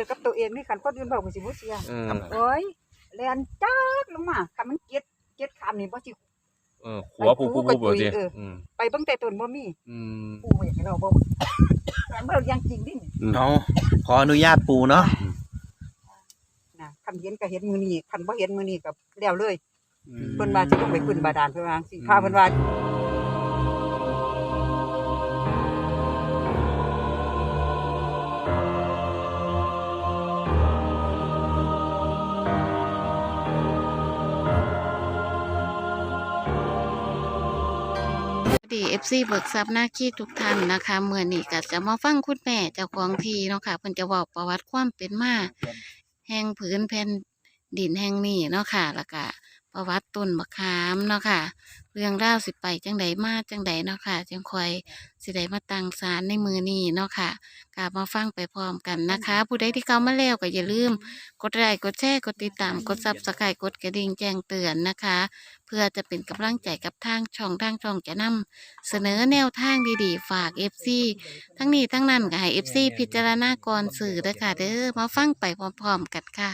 อกับตัวเองนี่คันคนอื่นบอกว่าสิบ่เสียอืมโอ้ยแล่นจักลงมาคันมันเก็ดเก็ดคำนี่บ่สิ เออหัวผู้ผู้ผู้บ่สิเอออื มไปเบิ่งแต่ต้นบ่มีอืมปูอยากให้เราบ่แต่เบิ่งอย่างจริงดินี่เอาขออนุญาตปูเนาะนะคันเห็นก็เห็นมื้อนี้คันบ่เห็นมื้อนี้ก็แล้วเลยอืมเพิ่นว่าสิลงไปขึ้นบาดาลเพิ่นว่าสิพาเพิ่นว่าีเอฟซีเบิกทรัพย์หน้าขี้ทุกท่านนะคะเมื่อนี้ก็จะมาฟังคุณแม่เจ้าของทีเนาะค่ะเพิ่นจะบอกประวัติความเป็นมาแห่งผืนแผ่นดินแห่งนี้เนาะค่ะแล้วก็ประวัติต้นมะขามเนาะค่ะ เรื่องราวสิไปจังใดมาจังใดเนาะค่ะจังคอยสิได้มาตังศาลในมือนี้เนาะค่ะกลับมาฟังไปพร้อมกันนะคะ ผู้ใดที่เข้ามาแล้วก็อย่าลืม กดไลค์กดแชร์กดติดตามกดซับสไครต์กดกระดิ่งแจ้งเตือนนะคะ เพื่อจะเป็นกำลังใจกับทางช่องทางช่องจะนำเสนอแนวทางดีๆ ฝาก FC ทั้งนี้ทั้งนั้นก็ให้ FC พิจารณาก่อนสื่อเด้อค่ะเด้อมาฟังไปพร้อมๆกันค่ะ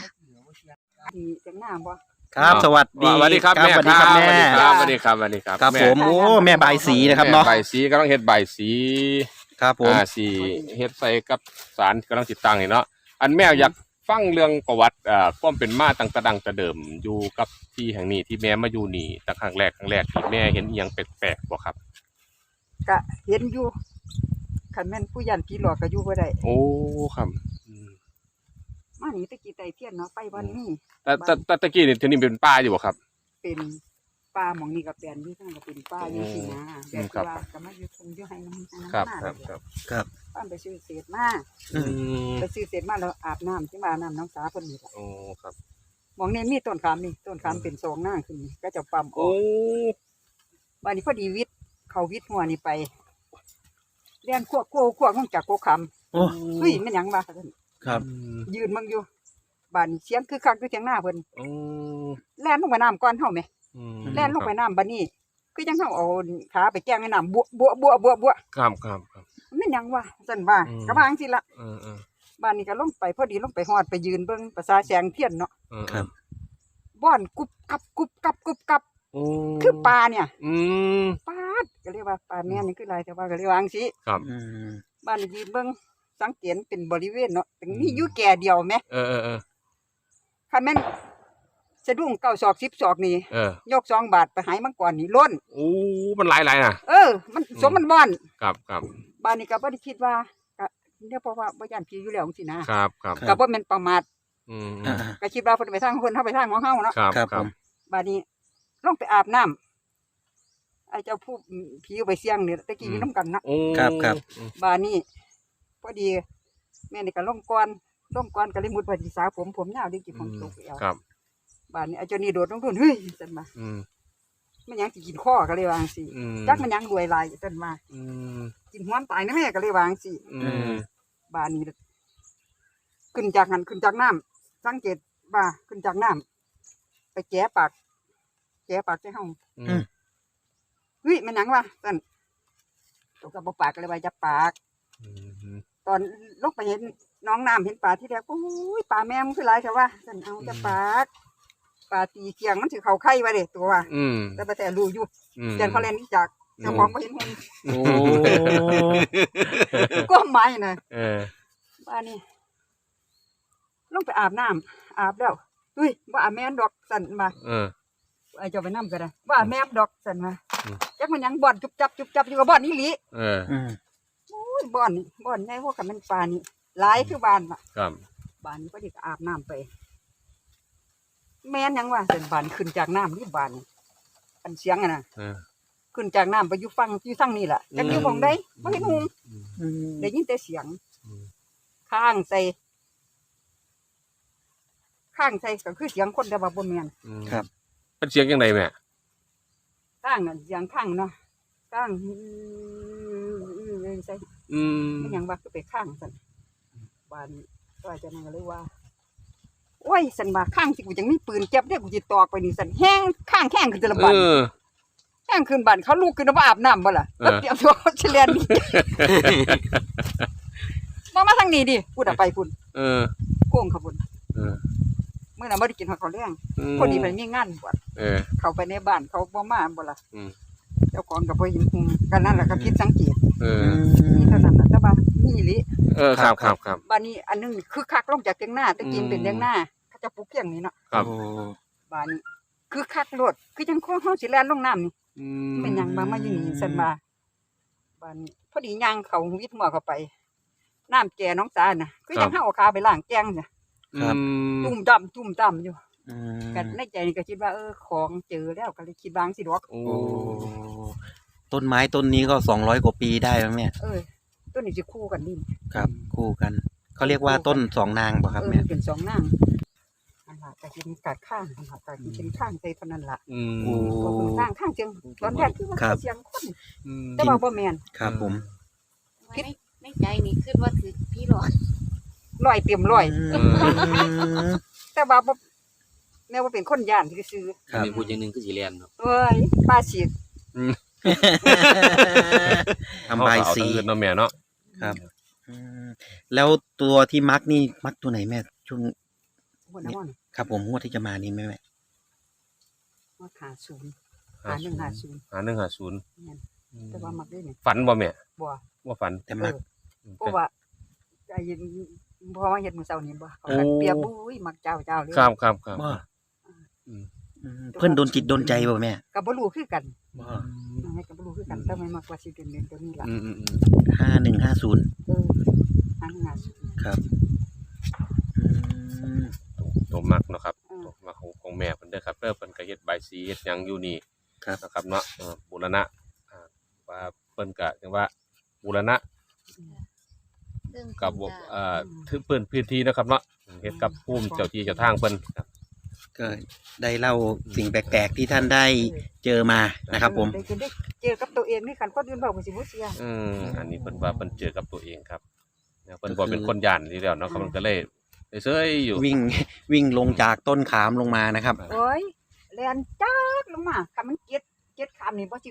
ดีจังหน้าบ่ ครับ สวัสดีสวัสดีครับแม่สวัสดีครับแม่สวัสดีครับสวัสดีครับครับแผมโอ้แม่ใบายสีนะครับเนาะแม่ใบสีกำลังเฮ็ดใบสีครับผมอ่าสีเฮ็ดใส่กับสารกำลังติดตั้งนี่เนาะอันแม่อยากฟังเรื่องประวัติอ่าความเป็นมาตั้งแต่ดังแต่เดิมอยู่กับที่แห่งนี้ที่แม่มาอยู่นี่ตั้งครั้งแรกครั้งแรกที่แม่เห็นอีหยังแปลกๆบ่ครับก็เห็นอยู่คันแม่นผู้ยันผีหลอกก็อยู่บ่ได้โอ้ครับอื มมานี่ตะกี้ไตเทียนเนาะไปวันนี้แต่แต่แต่ตะกี้นี่ที่นี่เป็นป่าอยู่บ่ครับ เป็นป่าหมองนี่ก็แปลนอยู่ทั้งก็เป็นป่าอยู่สินะอืแบบมครับว่าก็มาอยู่คงอยู่ให้น้ำน้ำครับหน้าครับครับครับป้านไปซื้อเศษมาอืมมไปซื้อเศษมาแล้วอาบน้ำที่มาอาบน้ำน้องสาวเพิ่นนี่ล่ะโอ้ครับหมองนี่มีต้นขามนี่ต้นขามเป็นสองหน้าขึ้นนี่ก็จะปั๊มอโอ้อกบ้านนี้พอดีวิทย์เขาวิทย์หัวนี่ไปเรียนควบควบควบลงจากโกคำโอ้เฮ้ยแม่นหยังวะท่าน ครับยืนมึงอยู่บ้านเสียงคือคักอยู่เถียงหน้าเพิ่นโอ้แล่นลงไปน้ำก่อนเฮาแหมอืมแล่นลงไปน้ำบัดนี้ คือจังเฮาเอาขาไปแกล้งในน้ำบัวบัวบัวบัวบัวครับครับครับแม่นหยังวะซั่นว่าอืม ก็ว่าจังซี่ล่ะเออเออบ้านนี้ก็ลงไปพอดีลงไปฮอดไปยืนเบิ่งประสาแสงเทียนเนาะเออครับ บ้อนกุบกับกุบกับกุบกับโอ้คือปลาเนี่ยอืมปลาดก็เรียกว่าปลาแม่นี่คืออะไรแต่ว่าก็เรียกว่าจังซี่ ครับ อืมบ้านนี้ยืนเบิ่ง สังเกตเป็นบริเวณเนาะแต่มีอยู่แก่เดียวแหมเออเออเออคันแม่นสะดุ้งเก้าศอก10ศอกนี่เออยกสองบาทไปหายมังกรนี่ล้น โอ้มันหลายหลายๆนะเออ มันสมมันบ่อนครับครับบ้านนี้ก็บ่ได้คิดว่าก็เนี่ยเพราะว่าบ่ย่านผีอยู่แล้วจังซี่นะครับครับก็บ่แม่นประมาทอืมอ่าก็คิดว่าเพิ่นไปทางของเพิ่นเฮาไปทางของเฮาเนาะครับครับครับผมบ้านนี้ลงไปอาบน้ำไอ้เจ้าผู้ผีเอาไปเสี่ยงนี่ตะกี้อยู่นํกันเนาะโอ้ครับครับอืมบ้านนี้ พอดี แม่นี่ก็ลงก่อนลงก่อนก็เลยมุดไปที่สาวผมผมยาวดิจิผมตกแล้วครับบ้านนี้ไอ้เจ้านี่โดดลงทุนเฮ้ยซั่นมาอืมมันหยังสิกินข้อก็เลยวาจังซี่อืมจักมันหยังรวยหลายซั่นมาอืมกินหัวมันตายนะแม่ก็เลยวาจังซี่อืมบ้านนี้ขึ้นจากหันขึ้นจากน้ำสังเกตว่าขึ้นจากน้ำไปแก้ปากแก้ปากใส่เฮาอืมเฮ้ยมันหยังวะซั่นตัวกับบ่ปากก็เลยว่าจะปากอืม ตอนลกไปเห็นน้องน้ำเห็นปลาที่แรกโอ้ยปลาแม่มันคือหลายแต่ว่าฉันเอาจะปากปลาตีเกียงมันถือเขาไข่ไว้เด็ตัวว่าอืมแต่ไปแต่รู้อยู่อืม เจนเขาเล่นนี่จากเจ้าของไม่เห็นคนโอ้ก็ไม่นะเออ บ้านนี้ลงไปอาบน้ำอาบแล้วเฮ้ยว่าอาบแม่นดอกสันมาเออ ไอ้เจ้าไปน้ำก็ได้ว่าอาบแม่นดอกสันมาอืม จักมันหยังบ่อนจุบจับจุบจับอยู่กับบ่อนนี่หลีเออ อืมอุ้ ยบ่อนนี่บ่อนใหญ่พวกกับมันปลานี่หลายคือบ้านน่ะครับบานนี้ก็ดีก็อาบน้ำไป แม่นหยังว่าเป็นบานขึ้นจากน้ำนี่บานนี่อันเสียงอะนะเออ ขึ้นจากน้ำไปอยู่ฟังอยู่ทั้งนี่แหละจักอยู่อืมหมองได้ไม่เห็นหุงอืมได้ยินแต่เสียง อืม ข้างใส่ข้างใส่ก็คือเสียงคนแต่ว่าบ่แม่นอืมเป็นเสียงยังไงแม่ข้างน่ะเสียงข้างเนาะข้างอื้อใส่ อืมไม่หยังว่าคือไปข้างสั่นบานนี้ก็อาจจะนั่นก็เลยว่าโอ้ยสันว่าข้างที่กูจังมีปืนเก็บได้กูจิตอกไปนี่สันแห้งข้างแข้งขึ้นแตละบาเอนอแห้งขึ้นบ้านเขาลูกขึ้นมาอาบน้ำบ่ล่ะเออ แล้วเตรียมตัวเขาเฉลียนนี่ มามาทางนี้ดิพูดอะไปพุ่นเออ โก้งขบวนเออเมื่อนั้นบ่ได้กินหอดข้าวแรงมพอดีไปมีงานบวชเออ เข้าไปในบ้านเขาบ่มาบ่ล่ะอืม เจ้าของก็บ่เห็นหุงกันนั่นแหละก็คิดสังเกตเออนี่เท่านั้นน่ะแต่ว่ามีอีหลิเออครับครับครับ บ้านนี้อันนึงนี่คือคักลงจากเตียงหน้าตะกี้มันเป็นเตียงหน้าเขาจะปลูกเกียงนี่เนาะครับโอ้บ้านนี้คือคักโลดคือจังของเฮาสิแล่นลงน้ำนี่อืเป็นหยังมามาอยู่นี่ซั่นว่าบ้านนี้พอดีย่างเขาวิทย์หัวเข้าไปน้ำแก่น้องสาน่ะ คือจังเฮาเอาขาไปล้างแจ้งเนี่ยครับจุ่มดำจุ่มดำอยู่ อืมกันในใจนี่ก็คิดว่าเออของเจอแล้วก็เลยคิดวาจั่งสิดอกโอ้โอ้ต้นไม้ต้นนี้ก็สองร้อยกว่าปีได้แล้วเนี่ยเออต้นนี้สิคู่กันนี่ครับ คู่กัน เขาเรียกว่าต้นสองนางป่ะครับเออแม่มันเป็นสองนางอันละก็กินกัดข้างอันละก็กินข้างใจเท่านั้นล่ะอืม โอ้บ่เป็นข้างข้างเจียงตอนแรกคือว่าครับ เสียงคนอืมแต่ว่าบ่แม่น ครับผมในในใจนี่คิดว่าคือพี่หลอด ร้อยเต็มร้อย อืม แต่ว่าบ่ แม่ว่าเป็นคนย่านที่ซื้อครับ มีพูดอย่างหนึ่งคือสีแลนเนาะเอ้ยป้าฉีดทำใบายสีเอเนาะแม่เนาะครับอืมแล้วตัวที่มักนี่มักตัวไหนแม่ช่วงบ่นะว่าครับผมงวดที่จะมานี้แม่แม่ว่าขาศูนย์หาหนึ่งหาศูนย์หาหนึ่งหาศูนย์แม่นแต่ว่ามักได้เนี่ยฝันบ่แม่บ่ว่าฝันแต่มัก เพราะว่าใจเย็นเพราะว่าเฮ็ดมื้อเช้านี้บ่เขากันเปรียบบุ้ยมักเจ้าเจ้าเลยครับครับครับ ว่าอืมอืม เพื่อนโดนจิตโดนใจป่ะแม่ก็บ่รู้คือกันว่าแม่ก็บ่รู้คือกันแต่ไม่มักว่าสิเป็นเรื่องตัวนี้ล่ะอืมอืมอืมห้าหนึ่งห้าศูนย์เออหาหนึ่งหาศูนย์ครับอืมตัวมักเนาะครับอืมตัวมักของของแม่เพิ่นเด้อครับเด้อเพิ่นก็เฮ็ดใบายสีเฮ็ดหยังอยู่นี่ครับนะครับเนาะเออบูรณะอ่าว่าเพิ่นก็จังว่าบูรณะเรื่องกับเพิ่นเอ่อถึงเพิ่นพื้นที่นะครับเนาะเฮ็ดกับภูมิเจ้าที่เจ้าทางเพิ่นครับ ก็ได้เล่าสิ่งแปลกๆที่ท่านได้เจอมานะครับ ผมได้ได้เจอกับตัวเองนี่คันคนอื่นเว้าก็สิบ่เสียอืมอันนี้เพิ่นว่าเพิ่นเจอกับตัวเองครับแล้วเพิ่นบ่เป็นคนย่านนี่แล้วเนาะครับมันก็เลยเซยๆอยู่วิ่งวิ่งลงจากต้นขามลงมานะครับโอ้ยแล่นจัดลงมาคันมันเก็ดเก็ดขามนี่บ่สิ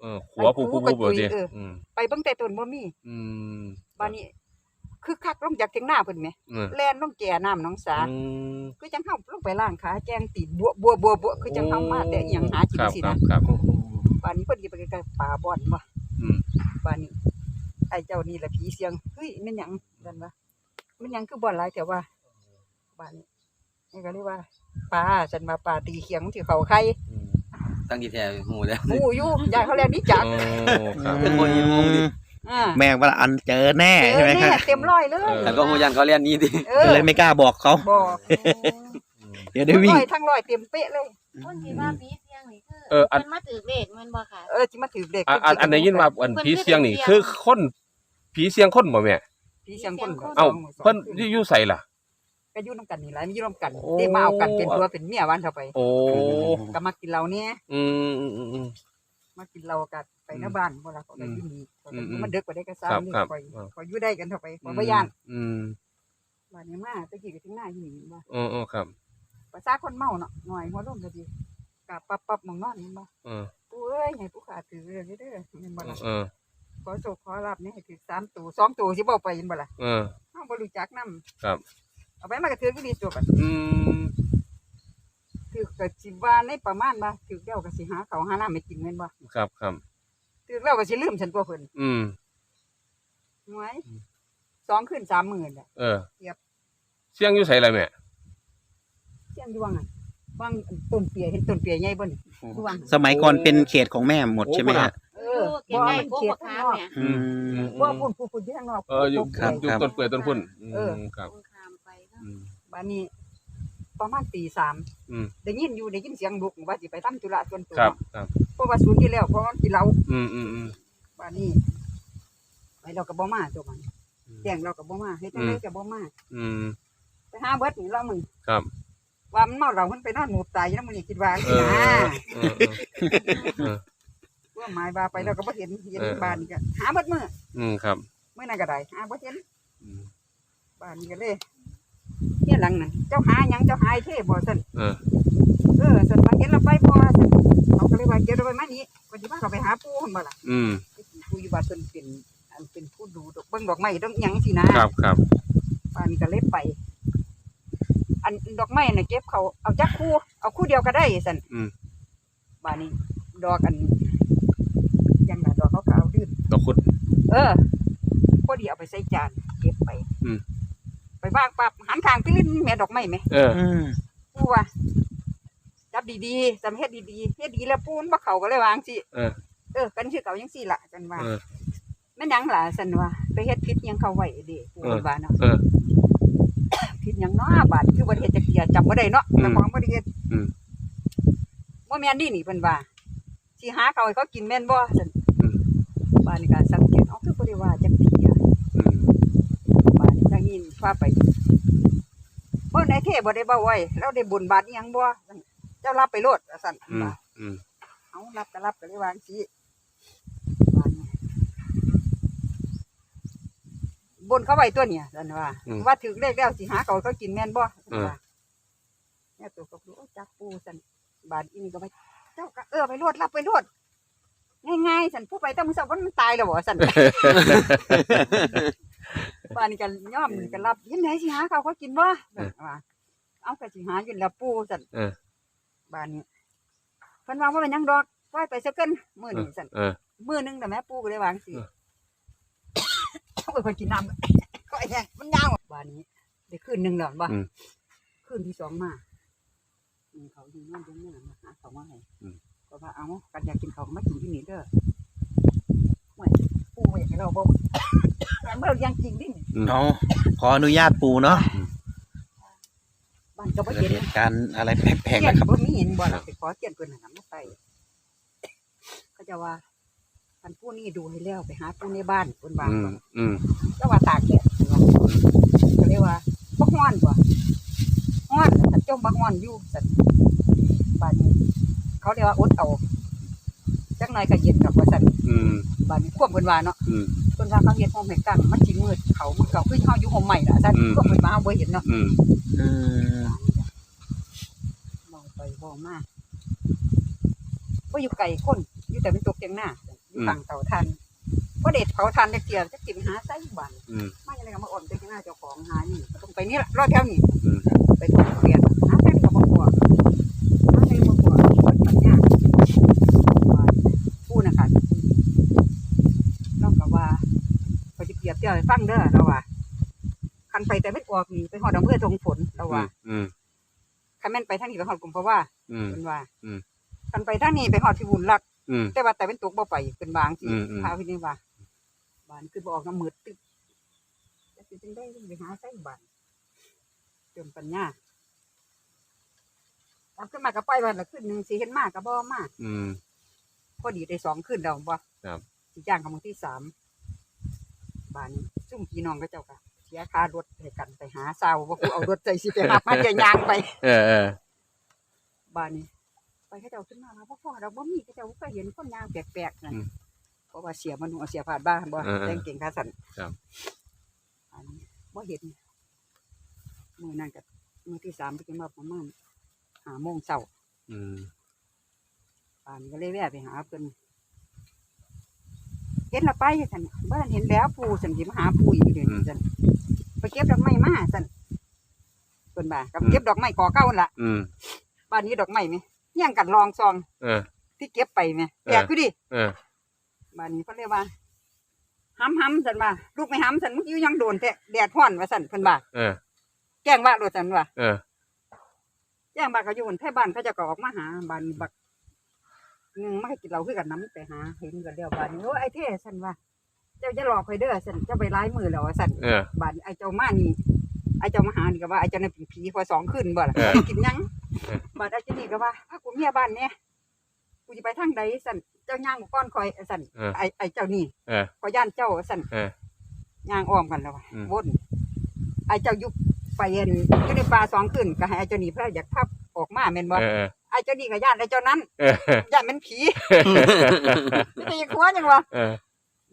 เออขัวผู้ผู้ผู้บ่สิเอออืมไปเบิ่งแต่ต้นบ่มีอืมบัดนี้ คือคักลงจากเถียงหน้าเพิ่นแหมเออแล่นลงแก่น้ำหนองสา อืมคือจังเฮาลงไปล้างขาแจงตีนบัวบัวบัวบัวคือจังเฮามาแต่อีหยังหากินครับสิครันะบครับบัดนี้เพิ่นสิไปใกล้ๆป่าบ่อนบ่อืมบัดนี้ไอ้เจ้านี่ล่ะผีเสียงเฮ้ยแม่นหยังนั่นวะแม่นหยังคือบ่อนหลายแต่ว่าบัดนี้นี่ก็เรียกว่าปลาฉันว่าปลาตีเขียงที่เขาไข่อืมตั้งที่แท้หูแล้ว หมูอยู่ยายเขาแล่นหนี่จักโอ้ครับ เป็นคนยังงงดิ อ่าแม่ว่าอันเจอแน่เอใช่อไหมคแน่รับเต็มร้อยเลยเออแล้วก็หูยันเขาเรียนนี้ดิ เออเลยไม่กล้าบอกเขา บอกเดี๋ยวได้วิ่ง ร้อยทั้งร้อยเต็มเป๊ะเลย คนที่ว่าพี่เสียงนี่คือเอออันเพิ่นมาถือเลขแม่นบ่ค่ะ เออจิมาถือเด็กอันอันอันได้ยินว่าอันผีเสียงนี่คือคนผีเสียงคนบ่แม่ผีเสียงคนเอ้า เพิ่นอยู่ไสล่ะ ก็อยู่นํกันนี่แหละมีอยู่นํกันโอ้ ได้มาเอากันเป็นตัวเป็นเมียวันเข้าไปโอ้ก็มากินเหล้าเนี่ยอืมอืมอืมอื มมากินเหล้ากันไปหน้าบ้านบ่ล่ะเขาก็อยู่นี่อืมอืมมันดึกกว่าได้ก็ซ้ำนี่ครับคอยครับ คอยอยู่ได้กันเข้าไปบ่บ่ย่านอืมบ้านนี้มาตะกี้ก็ถึงหน้าอยู่นี่บ่เออเออครับภาษาคนเมาเนาะหน่อยหัวลมก็ดีกะปับปับหมองนอนนี่บ่เออกูเอ้ยให้ผู้ขาถือเรื่องนี้เด้อแม่นบ่ล่ะเออขอโชคขอลาบนี่ให้ถือ3ตัว2ตัวสิบ่ไปแม่นบ่ล่ะเออ เฮาบ่รู้จักนำครับ เอาไปมาก็ถือก็ดีตัวกันอืม คือก็สิว่าในประมาณว่าถือแล้วก็สิหาข้าวหาน้ำให้กินแม่นบ่ครับครับถือแล้วก็สิลืมฉันตัวเพิ่นอืม หวยสองคืนสามหมื่นอะ เออเทียบ เสียงอยู่ไสล่ะแม่เสียงอยู่ว่างอะว่างต้นเปียเห็นต้นเปียใหญ่บ่นี่อยู่ว่างสมัยก่อนเป็นเขตของแม่หมดใช่ไหมฮะเอเอออเก็บบ่ได้มันพวกเขียบัดกข้างขามนอกเนี่ยอืม ว่าพุ่นผู้พุ่นอยู่ข้างนอกเอออยู่ครับ อยู่ครับต้นเปื่อยต้นพุ่นเออมครับตรงข้ามไปเนาะ อืม บ้านนี้ ประมาณตีสามอืม ได้ยินอยู่ได้ยินเสียงลุกว่าสิไปทำธุระส่วนตัวครับ ครับ เพราะว่าศูนย์ที่แล้วเพราะว่ากินเหล้าอืมอืมอืมบ้านนี้ไปเราก็บ่มาตัวมันแจ้งเราก็บ่มาเฮ็ดจังได๋ก็บ่มาอืม ไปหาเบิดนี่เรามึงครับ ว่ามันเมาเรามันไปนอนหนูบตายอยู่นำมื้อนี้คิดว่าเอสิอนะเออเออ ว่าหมายว่าไปเราก็บ่เห็นเห็นเออ บ้านนี่ก็หาเบิดมื้ออืมครับ มื้อนั้นก็ได้หาบ่เห็นอืมบ้านนี้ก็เลย เฮียหลังน่ะเจ้าหาหยังเจ้าหายเท่บ่ซั่นเออเออซั่นว่าเห็นเราไปบ่ซั่นเขาก็เลยว่าเดี๋ยวเราไปมานี่ก็สิพาเขาไปหาปู่หั่นบ่ล่ะอืมไอ้ปู่อยู่บ้านเพิ่นเป็นอันเป็นผู้ดูดอกเบิ่งดอกไม้ดอกหยังสินะครับครับบ้านนี้ก็เลยไป อันดอกไม้น่ะเก็บเขาเอาจักคู่เอาคู่เดียวก็ได้สั่นอืมบานนี้ ดอกอันยังน่ะดอกขาวๆดื้นดอกคุดเออพอดีเอาไปใส่จานเก็บไป อืม ไปบ้างปั๊บหันทางไปลิ้นแม่ดอกไม้ไหมเอออืมปูว่าจับดีๆจำเฮ็ดดีๆเฮ็ดดีแล้วปูนบ่เขาก็เลยวางสิเออ เออกันคือเก่าจังซี่ล่ะกันว่าเออ แม่นหยังล่ะสันว่าไปเฮ็ดผิดหยังเขาไว้เด้ปูเออ ว่าเนาะเออผิดหยังเนาะบาดคือบ่ได้เฮ็ดจักเที่ยจำบ่ได้เนาะอืมแต่ของบ่ได้เฮ็ดอืมบ่แม่นนี่นี่เพิ่นว่าสิหาเขาให้เขากินแม่นบ่ซั่นอืมบาดนี้ก็สังเกตเอาคือบ่ได้ว่าจักเที่ย อืม บาดนี้ทางนี้ พาไปบ่ไหนเทบ่ได้เว้าไว้แล้วได้บุญบาทอีหยังบ่ซั่นเจ้ารับไปโลดว่าซั่นอืมว่าอืมเอารับก็รับก็เลยวาจังซี่บาดนี้บนเขาไว้ตัวเนี่ยซั่นว่าอืมว่าถึงเลขแล้วสิหาเขาให้เขากินแม่นบ่ซั่นเออว่าแม่ตัวก็รู้จักปูซั่นบาดอีนี่ก็ไปเจ้าก็เออไปโลดรับไปโลดง่ายๆซั่นผู้ไปแต่มื้อเช้ามันตายแล้วบ่ซั่น บ้านนี้กันย่อมกันรับเห็นไหนสิหาเขาวเขากินบ่ซั่นว่าเอาก็สิหาอยู่แล้วปูซั่นเออ บ้านนี้เพิ่นว่าบ่เป็นหยังดอกปล่อยไปซะเกินมื้อนี้ซั่นเออ มื้อหนึงแต่แม่ปูก็เลยวาจังสิเออโอ้ยเพิ่นกินน้ำ ก็ไอ้เนี่ยมันยาวบ้านนี้ได้คืนหนึงแล้วบ่อืมคืนที่สองมาอืมเขาอยู่นอนตรงนี้มาหาเขามาให้อืม ก็ว่าเอากันอยากกินเขาวก็มากินที่นี่เด้อห่วยปูไว้ให้เราบ่ แต่เมื่อยังจริงดิอืมเอาขออนุญาตปูเนาะบ้านก็บ่เกิดเห็นเหตุการณ์อะไรแปลกเกียๆนนะครับ บ่มีเห็นบ่ล่ะไปขอเกียนเพิ่นน่ะนำมาใส่เขาจะว่าคันผู้นี้ดูให้แล้วไปหาผู้ในบ้านเพิ่นว่าอืมอืมก็ว่าตากแดดเพิ่นว่าก็เลยว่าบ่ฮ้อนบ่ฮ้อนแต่จมบ่ฮ้อนอยู่ซั่นบ้านนี้เขาเรียกว่าอดเอาจักหน่อยก็เย็นกับว่าซั่นอืมบ้านนี้ควบเพิ่นว่าเนาะอืมเพิ่นว่าเขาเฮ็ดห้องให้กั้งมันสิมืดเขามันก็คือเฮาอยู่ห้องใหม่ล่ะซั่นอืมควบเพิ่นว่าเฮาบ่เห็นเนาะอืมอืมมองไปมองมาว่าอยู่ไกลคนอยู่แต่เป็นตกเตียงหน้าอยู่ฝั่งเตาทันว่าเด็ดเผาทันเด็กเกียจะกินหาไส้บ้านอืมมาอย่างไรก็มาอ่อนเตียงหน้าเจ้าของหานี่ก็ต้องไปนี่ละรอดแถวนี้อืมไปตกเรียนหาแค่นี้ก็บ่พอหาแค่นี้บ่พอวัดปัญญาผู้นะคะเราก็ว่า พอจะเปรียบเทียบให้ฟังเด้อเราว่าคันไปแต่ไม่ออกนี่ไปหอดอำเภอทงฝนเราว่าอืมคันแม่นไปทางนี้ไปหอดกลุ่มเพราะว่าอืมเป็นว่าอืมคันไปทางนี้ไปหอดพิบูลรักอืมแต่ว่าแต่เป็นตกบ่ไปเป็นบางสิอืมอืมพาพี่นี่ว่าบ้านคือบ่ออกน้ำมืดตึกจะสิจึงได้ไปหาใส่บ้านเติมปัญญาเอาขึ้นมาก็ไปวันละขึ้นหนึ่งสิเห็นมากก็บ่มากอืมพอดีได้สองขึ้นแล้วบ่ครับสิจ้างกับมือที่สาม บ้านนี้ซุ่มพี่น้องก็เจ้าก็เสียค่ารถให้กันไปหาเศร้าว่ากูเอารถใจสิไปหามาจะยางไปเออเออบ้านนี้ ไปเขาเจ้าขึ้นมาว่าพ่อพ่อเราบ่มีเขาเจ้าก็เห็นคนยางแปลกๆนั่นเพราะว่าเสียมันเอาเสียผ่านบ้านบ่แต่งเก่งขาสั่นครับอันนี้บ่เห็นมือนั่นกับมือที่สามไปกินมาประมาณหาโมงเช้าอืมป่านนี้ก็เลยแวะไปหาเพิ่น เห็นและไปสั่นบ้านเห็นแล้วปูสั่นสิมาหาปูอีกเดือนสั่นไปเก็บดอกไม้มาสั่นเพิ่นบ่ากับเก็บดอกไม้กอเก้านั่นล่ะอืมบ้านนี้ดอกไม้ไหมเฮี้ยงกันรองซองเออที่เก็บไปไหมเออแปลกคือดิเออบ้านนี้เพิ่นเลยว่าห้ำห้ำสั่นว่าลูกไม่ห้ำสั่นมึงอยู่ยังโดนแท้แดดร้อนว่าสั่นเพิ่นบ่าเออแจ้งว่าโดนสั่นว่าเออแจ้งว่าเขาอยู่บนแท่บ้านเขาเจะก็ออกมาหาบ้านนี้บัก หนึงมาให้กินเราคือกันน้ำไปหาเห็นกันเดียวบ้านนี้โอ้ยไอ้เท่สั่นว่าเจ้าจะหลอกใครเด้อสั่นเจ้าไปร้ายมือแล้วว่าสั่นเออบ้านนี้ไอ้เจ้ามานี่ไอ้เจ้ามาหานี่ก็ว่าไอ้เจ้านั่นเป็นผีพอสองขึ้นบ่ล่ะเออไม่กินหยังเออบ้านไอ้เจ้านี่ก็ว่าถ้ากูเมียบ้านเนี่ยกูจะไปทางใดสั่นเจ้าย่างก้อนคอยสั่นเออไอ้ไอ้เจ้านี่เออขอย่านเจ้าสั่นเออย่างอ้อมกันแล้วว่ะอืมวนไอ้เจ้ายุบไปเย็นอยู่ในป่าสองขึ้นก็ให้ไอ้เจ้านี่พระอยากพับออกมาแม่นบ่เออ ไอ้เจ้านี่ก็ย่านไอ้เจ้านั้นเออย่านเป็นผีไม่ใช่ขัวจังวะเออ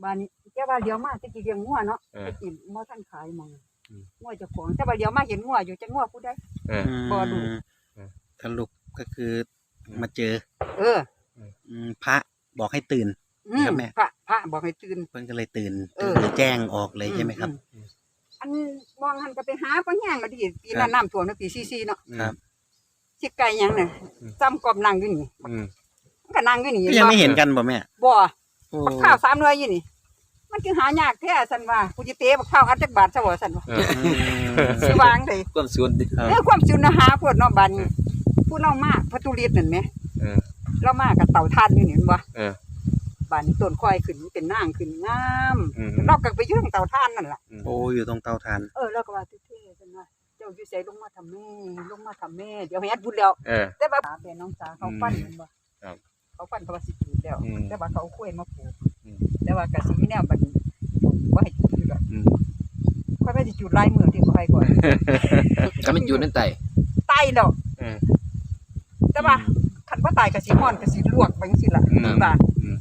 บ้านนี้เจ้าว่าเดี๋ยวมาจะกี่เลี้ยงงัวเนาะเออจะกินบ่ท่านขายหมองอืมงัวเจ้าของเจ้าว่าเดี๋ยวมาเห็นงัวอยู่จะงัวผู้ใด เออ บ่ดูสรุปก็คือมาเจอเอออืมพระบอกให้ตื่น อืมครับแม่ พระพระบอกให้ตื่น เพิ่นก็เลยตื่นเออตื่นเลยแจ้งออกเลยใช่ไหมครับ อืมอันมองหันก็ไปหาปังแห้งก็ดีปีนั้นน้ำท่วมเนาะปี44เนาะครับ สิไก่หยังน่ะจำกอบนั่งอยู่นี่อืมมันก็นั่งอยู่นี่ก็ยังไม่เห็นกันบ่แม่บ่โอ้บักข้าวสามหน่วยอยู่นี่ มันคือหายากแท้ซั่นว่ากูสิเตะบักข้าวอัดจักบาทซะบ่ซั่นว่าเออสิวางได้ความส่วนดิครับเออความสุนหาพวดเนาะบัดนี้ผู้เล่ามากพระตุลิตนั่นแหมเออ เรามากับเต่าทานอยู่นี่เห็นบ่เออบัดนี้ต้นควายขึ้นเป็นนางขึ้นงาม อืมเราก็ไปอยู่ทางเต่าทานนั่นล่ะ โอ้อยู่ตรงเตาถ่าน เออเราก็ว่าเท่ๆซั่นว่า เจ้าอยู่ไสลงมาทำแม่ลงมาทำแม่เดี๋ยวให้อัดบุญแล้วเออ แต่ว่าเป็นน้องสาวเขาปั้นแม่นบ่ครับเขาปั้นเขาว่าสิจูดแล้ว อืมแต่ว่าเขาเอากล้วยมาปลูกอืม แต่ว่าก็สิมีแนวบัดนี้บ่ให้จูดดอกอืมค่อยไปสิจูดลายมือที่เขาให้ก่อนก็มันอยู่นั่นไต ตายแล้วเออ แต่ว่าคันบ่ตายก็สิฮ้อนก็สิลวกไปจังซี่ล่ะอืมบ้านอืม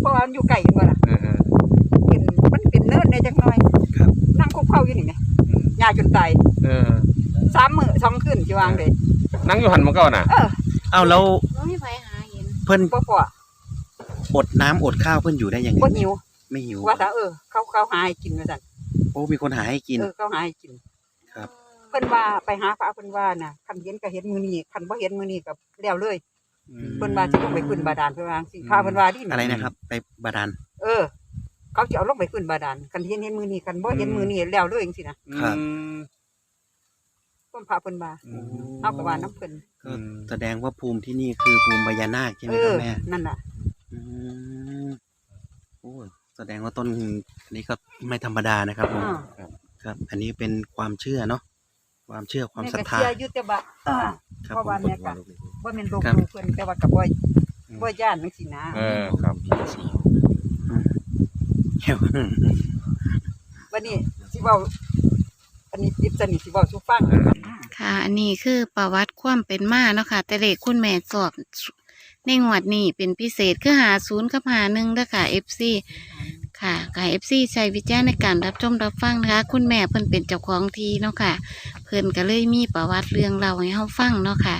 เพราะว่ามันอยู่ไกลกันบ่ล่ะเออเออ เป็นมันเป็นเนินแหน่จักหน่อยครับ นั่งคุกเข้าอยู่นี่แหมอืม ยาจนตาย เออ สามมื้อสองคืนสิวางได้นั่งอยู่หันมาก่อนน่ะ เออเอ้าแล้วบ่มีไผหาเห็นเพิ่นบ่พออดน้ำอดข้าวเพิ่นอยู่ได้ยังไงบ่หิวไม่หิวว่าถ้าเออ เขาเขาหาให้กินว่าซั่นโอ้มีคนหาให้กิน เออเขาหาให้กิน ครับ เพิ่นว่าไปหาพระเพิ่นว่าน่ะคันเห็นก็เห็นมื้อนี้คันบ่เห็นมื้อนี้ก็แล้วเลย เพิ่นว่าสิลงไปขึ้นบาดาลเพิ่นว่าจังซี่พาเพิ่นว่าดิอะไรนะครับ ไปบาดาลเออ เขาสิเอาลงไปขึ้นบาดาลคันเห็นเห็นมื้อนี้คันบ่เห็นมื้อนี้แล้วเลยจังซี่นะครับเพิ่นพาเพิ่นว่าอืมเอาก็ว่าน้ำเพิ่นก็แสดงว่าภูมิที่นี่คือภูมิพญานาคใช่ไหมเอครัอบแม่นั่นน่ะ อืมโอ้แสดงว่าต้นอันนี้ก็ไม่ธรรมดานะครับผมอ่า ครับ อันนี้เป็นความเชื่อเนาะความเชื่อความแม่ศรัทก็ธาเชื่ออยู่แต่ว่าเออ ครับเพราะผมว่าแม่ก็ บ่แม่นโลกครับลูกเพิ่นแต่ว่าก็บ่บ่ย่านจังซี่นะเออครับเดี๋ยววันนี้สิเว้า อันนี้ติดสนิทสิเว้าสู่ฟังค่ะ อันนี้คือประวัติความเป็นมาเนาะค่ะ แต่เลขคุณแม่สอบ ในงวดนี้เป็นพิเศษคือหาศูนย์กับหาหนึ่งเด้อค่ะ FC ค่ะค่ะ FC ใช้วิจารณ์ในการรับชมรับฟังนะคะ คุณแม่เพิ่นเป็นเจ้าของทีเนาะค่ะ เพิ่นก็เลยมีประวัติเรื่องเล่าให้เฮาฟังเนาะค่ะ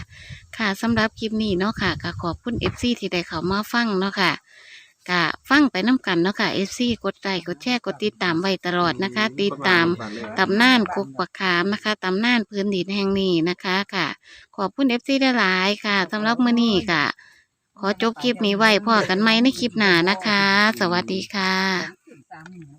ค่ะสำหรับคลิปนี้เนาะค่ะก็ขอบคุณ FC ที่ได้เข้ามาฟังเนาะค่ะ กะฟังไปน้ำกันเนาะค่ะเอซี่กดไลค์กดแชร์กดติดตามไว้ตลอดนะคะ ติดตามตำนานกุกปะขามนะคะตำนานพื้นดินแห่งนี้นะคะค่ะ ขอบคุณเอฟซีได้หลายค่ะสำหรับมื้อนี้ค่ะ ขอจบคลิปนี้ไว้พอกันไหมในคลิปหน้านะคะ สวัสดีค่ะ สามหมื่น